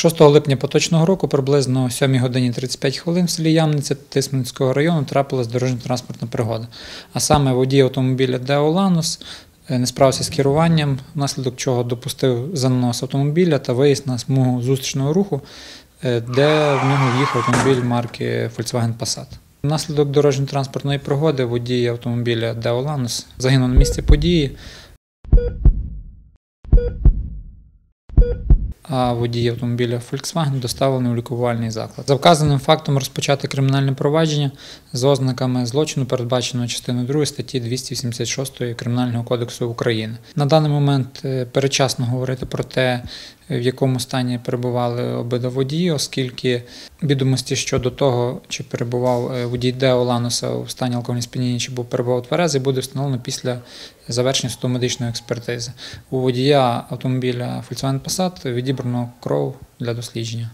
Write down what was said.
6 липня поточного року, приблизно о 7 годині 35 хвилин в селі Ямниця Тисменського району трапилась дорожньо-транспортна пригода. А саме водій автомобіля Део Ланус е, не справився з керуванням, внаслідок чого допустив занос автомобіля та виїзд на смугу зустрічного руху, е, де в нього в'їхав автомобіль марки Volkswagen Passat. Внаслідок дорожньо-транспортної пригоди водій автомобіля Део Ланус загинув на місці події. А водій автомобіля Volkswagen доставлений у лікувальний заклад. За вказаним фактом розпочати кримінальне провадження з ознаками злочину, передбаченого частиною 2 статті 286 Кримінального кодексу України. На даний момент перечасно передчасно говорити про те, в якому стані перебували обидва водії, оскільки відомості щодо того, чи перебував е, водій Део Лануса у стані алкогольного сп'яніння, чи був перебував тверезий, буде встановлено після завершення судомедичної експертизи. У водія автомобіля Volkswagen Passat відібрано кров для дослідження.